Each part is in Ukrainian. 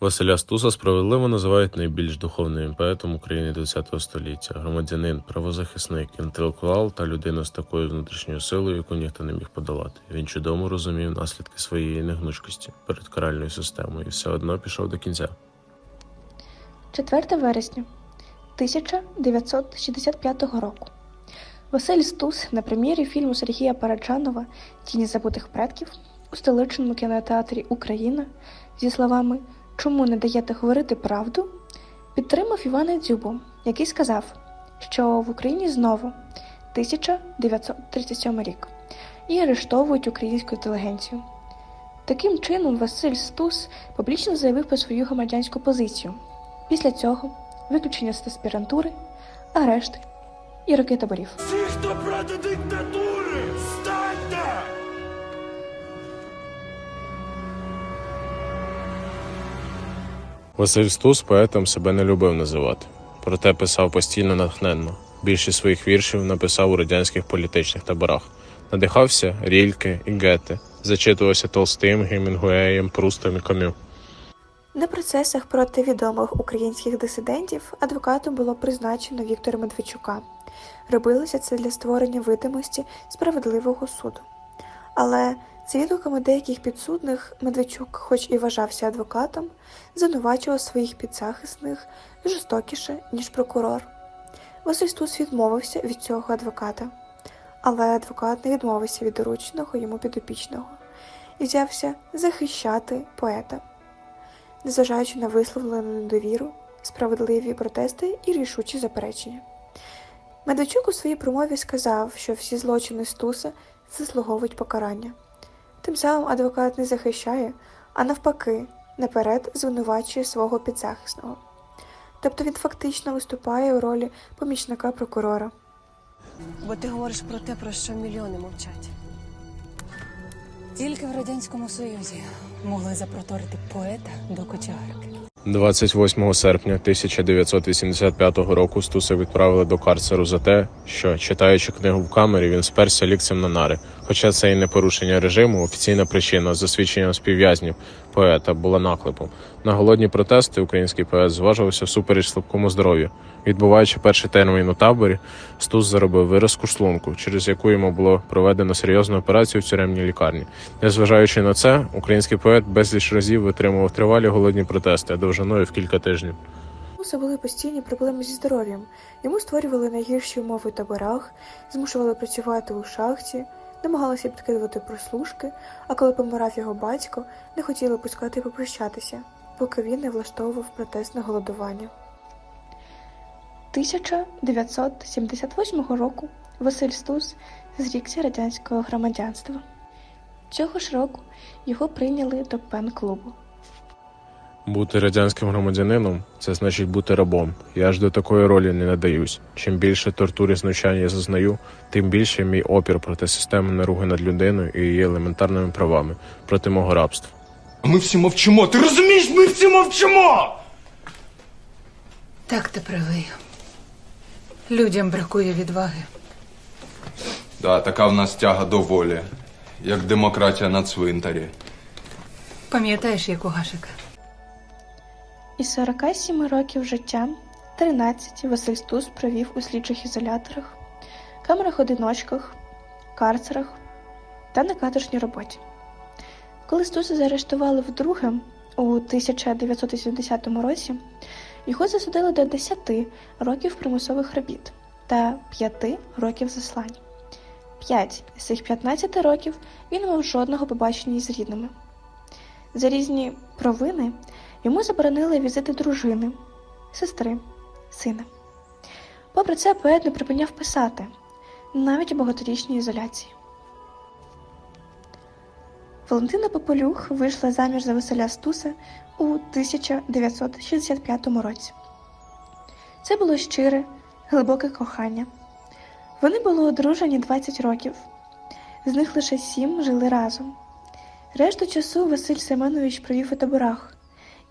Василя Стуса справедливо називають найбільш духовним поетом України ХХ століття, громадянин, правозахисник, інтелектуал та людина з такою внутрішньою силою, яку ніхто не міг подолати. Він чудово розумів наслідки своєї негнучкості перед каральною системою і все одно пішов до кінця. 4 вересня 1965 року. Василь Стус на прем'єрі фільму Сергія Параджанова Тіні забутих предків у столичному кінотеатрі Україна зі словами Чому не даєте говорити правду? підтримав Івана Дзюбу, який сказав, що в Україні знову 1937 рік і арештовують українську інтелігенцію. Таким чином, Василь Стус публічно заявив про свою громадянську позицію. Після цього виключення з аспірантури, арешти і роки таборів. Всі, хто проти диктатури, Василь Стус поетом себе не любив називати, проте писав постійно натхненно. Більшість своїх віршів написав у радянських політичних таборах. Надихався Рільке і Гете, зачитувався Толстим, Гемінгуеєм, Прустом і Камю. На процесах проти відомих українських дисидентів адвокатом було призначено Віктора Медведчука. Робилося це для створення видимості справедливого суду. Але за відгуками деяких підсудних Медведчук, хоч і вважався адвокатом, звинувачував своїх підзахисних жорстокіше, ніж прокурор. Василь Стус відмовився від цього адвоката, але адвокат не відмовився від дорученого йому підопічного і взявся захищати поета незважаючи на висловлену недовіру, справедливі протести і рішучі заперечення. Медведчук у своїй промові сказав, що всі злочини Стуса заслуговують покарання. Тим самим адвокат не захищає, а навпаки, наперед звинувачує свого підзахисного. Тобто він фактично виступає у ролі помічника прокурора. Бо ти говориш про те, про що мільйони мовчать. Тільки в Радянському Союзі могли запроторити поета до кочегарки. 28 серпня 1985 року Стуса відправили до карцеру за те, що, читаючи книгу в камері, він сперся лікцем на нари. Хоча це і не порушення режиму, офіційна причина за свідченням співв'язнів поета була наклепом. На голодні протести український поет зважувався всупереч слабкому здоров'ю. Відбуваючи перший термін у таборі, Стус заробив виразку шлунку, через яку йому було проведено серйозну операцію в тюремній лікарні. Незважаючи на це, український поет безліч разів витримував тривалі голодні протести довжиною в кілька тижнів. Уса були постійні проблеми зі здоров'ям. Йому створювали найгірші умови в таборах, змушували працювати у шахті, намагалися підкидувати прослушки, а коли помирав його батько, не хотіли пускати попрощатися, поки він не влаштовував протестне голодування. 1978 року Василь Стус зрікся радянського громадянства. Цього ж року його прийняли до пен-клубу. Бути радянським громадянином це значить бути рабом. Я аж до такої ролі не надаюсь. Чим більше тортур і знущань я зазнаю, тим більше мій опір проти системи наруги над людиною і її елементарними правами проти мого рабства. А ми всі мовчимо, ти розумієш, ми всі мовчимо! Так ти правий. Людям бракує відваги. Да, така в нас тяга до волі, як демократія на цвинтарі. Пам'ятаєш, як у Гашика? Із 47 років життя 13 Василь Стус провів у слідчих ізоляторах, камерах-одиночках, карцерах та на каторжній роботі. Коли Стуса заарештували вдруге у 1980 році, його засудили до 10 років примусових робіт та 5 років заслань. 5 з цих 15 років він не мав жодного побачення із рідними. За різні провини йому заборонили візити дружини, сестри, сина. Попри це, поет не припиняв писати, навіть у багаторічній ізоляції. Валентина Пополюх вийшла заміж за Василя Стуса у 1965 році. Це було щире, глибоке кохання. Вони були одружені 20 років, з них лише сім жили разом. Решту часу Василь Семенович провів у таборах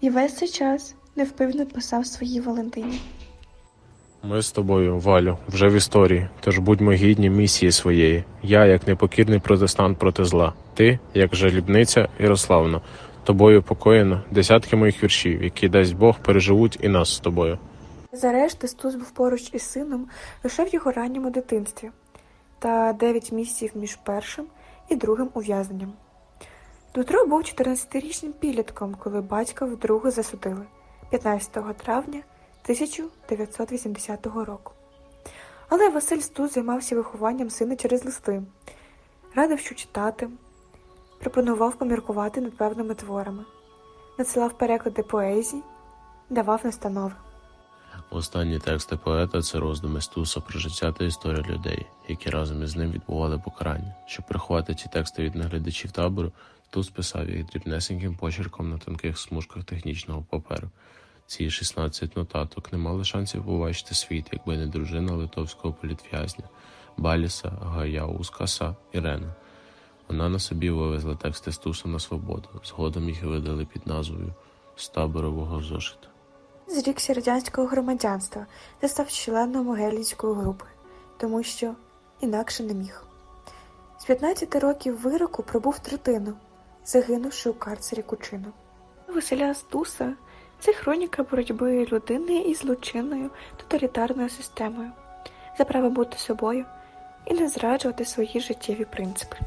і весь цей час невпевно писав своїй Валентині. Ми з тобою, Валю, вже в історії, тож будьмо гідні місії своєї. Я, як непокірний протестант проти зла, ти, як жалібниця Ярославна. Тобою покоєно десятки моїх віршів, які дасть Бог переживуть і нас з тобою. За решти Стус був поруч із сином лише в його ранньому дитинстві та 9 місяців між першим і другим ув'язненням. Дмитро був 14-річним підлітком, коли батька вдруге засудили 15 травня 1980 року. Але Василь Стус займався вихованням сина через листи, радив, що читати, пропонував поміркувати над певними творами, надсилав переклади поезій, давав настанови. Останні тексти поета це роздуми Стуса про життя та історію людей, які разом із ним відбували покарання. Щоб приховати ці тексти від наглядачів табору, Стус писав їх дрібнесеньким почерком на тонких смужках технічного паперу. Ці 16 нотаток не мали шансів побачити світ, якби не дружина литовського політв'язня Баліса Гаяускаса Ірена. Вона на собі вивезла тексти Стуса на свободу. Згодом їх видали під назвою з таборового зошита. Зрікся радянського громадянства та став членом Могилянської групи, тому що інакше не міг. З 15 років вироку пробув третину, загинувши у карцері Кучину. Василя Стуса це хроніка боротьби людини із злочинною тоталітарною системою за право бути собою і не зраджувати свої життєві принципи.